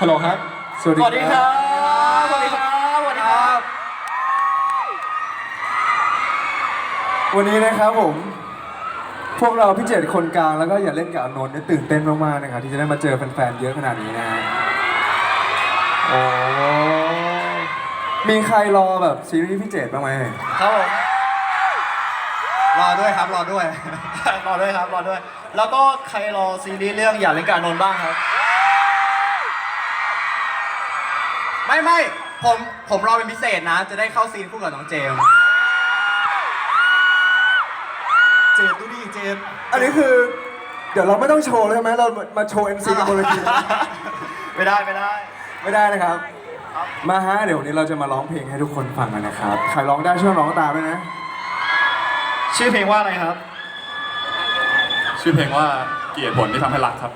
ฮัลโหลครับ สวัสดีสวัสดีครับ สวัสดีครับสวัสดีครับ วันนี้นะครับผม พวกเราพี่เจ็ดคนกลางแล้วก็อย่าเล่นกับอานนท์เนี่ยตื่นเต้นมากๆนะครับที่จะได้มาเจอแฟนๆเยอะขนาดนี้นะฮะโอ้มีใครรอแบบซีรีส์พี่เจ็ดบ้างไหมครับผมรอด้วยครับ รอด้วย รอด้วยครับ รอด้วย แล้วก็ใครรอซีรีส์เรื่องอย่าเล่นกับอานนท์บ้างครับ ไม่ไม่ผมผมรอเป็นพิเศษนะ จะได้เข้าซีนคู่กับน้องเจมส์เจดดูดิเจดอันนี้คือ เดี๋ยวเราไม่ต้องโชว์เลยใช่ไหมเรามาโชว์ MC กันบนเวทีไม่ได้ไม่ได้ ไม่ได้นะครับ มาฮะเดี๋ยววันนี้เราจะมาร้องเพลงให้ทุกคนฟังกันนะครับใครร้องได้ช่วยร้องตามด้วยนะ ชื่อเพลงว่าอะไรครับ ชื่อเพลงว่าเกียรติผลที่ทำให้รักครับ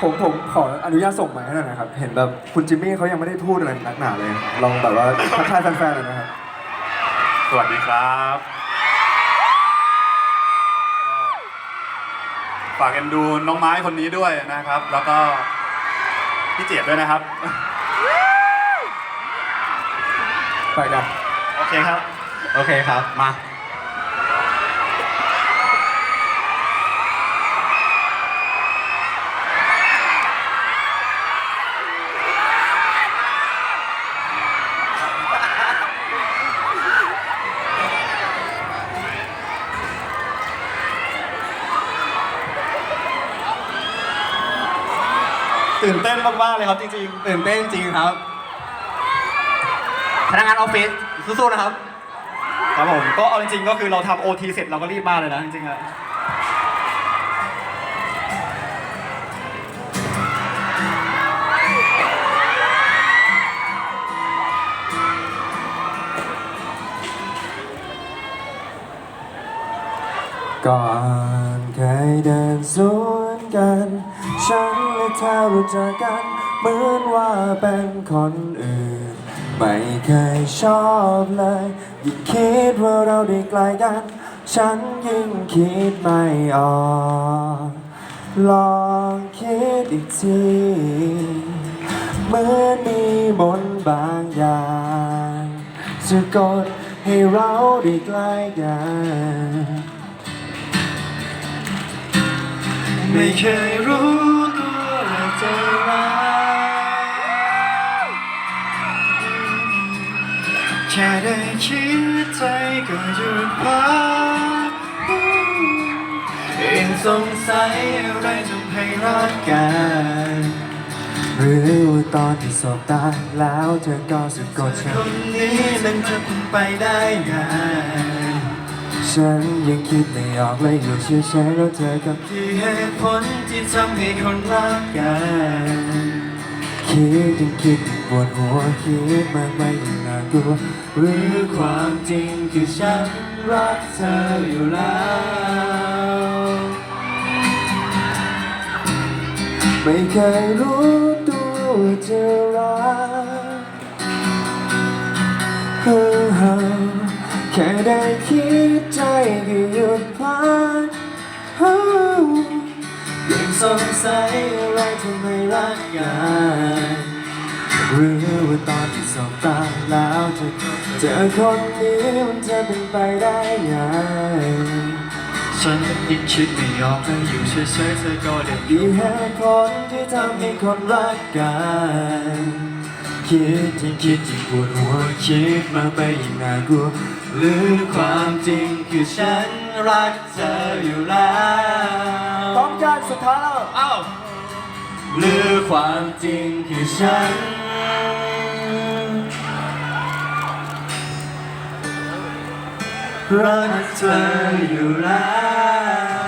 ผมผมขออนุญาตส่งใหม่ให้หน่อยนะครับ เห็นแบบคุณจิมมี่เขายังไม่ได้พูดอะไรนักหนาเลย ลองแบบว่าทักทายแฟนๆหน่อยนะครับ สวัสดีครับ ฝากเอ็นดูน้องไม้คนนี้ด้วยนะครับ แล้วก็พี่เจียดด้วยนะครับ ไปกัน โอเคครับ โอเคครับ มา ตื่นเต้นมากๆเลยครับจริงตื่นเต้นจริงครับ พนักงานออฟฟิศสู้ๆนะครับๆครับผมก็เอาจริงๆก็คือเราทำโอทีเสร็จเราก็รีบมาเลยนะจริงๆอะก่อนเคยเดินสวน กัน ฉันและเธอรู้จักกัน เหมือนว่าเป็นคนอื่น ไม่เคยชอบเลยยิ่งคิดว่าเราได้ไกลกัน ฉันยิ่งคิดไม่ออกลองคิดอีกทีเหมือนมีมนต์บางอย่างจะกดให้เราได้ใกล้กัน ไม่เคยรู้ตัวว่าจะรักแค่ได้คิดใจก็หยุดพักยังสงสัยอะไรทำให้รักกันหรือตอนที่สบตาแล้วเธอก็สะกดฉันคนนี้มันจะเป็นไปได้ไง ฉันยังคิดไม่ออกเลยอยู่เฉยๆแล้วเธอกับที่เหตุผลที่ทำให้คนรักกันคิดยังคิดยังปวดหัวคิดมากไปยิ่งน่ากลัวหรือความจริงคือฉันรักเธออยู่แล้วไม่เคยรู้ตัวว่าจะรักแค่ได้คิด สงสัยอะไรทำไมรักกันหรือว่าตอนที่สองตาแล้วจะเจอคนนี้มันจะเป็นไปได้ไงฉันยังคิดไม่ยอมให้อยู่เฉยๆเธอก็ได้ดีเหตุผลที่ทำให้คนรักกัน คิดยิ่งคิดยิ่งปวดหัวคิดมากไปยิ่งน่ากลัวหรือความจริงคือฉันรักเธออยู่แล้วต้องการสุดท้ายแล้วอ้าวหรือความจริงคือฉัน รักเธออยู่แล้ว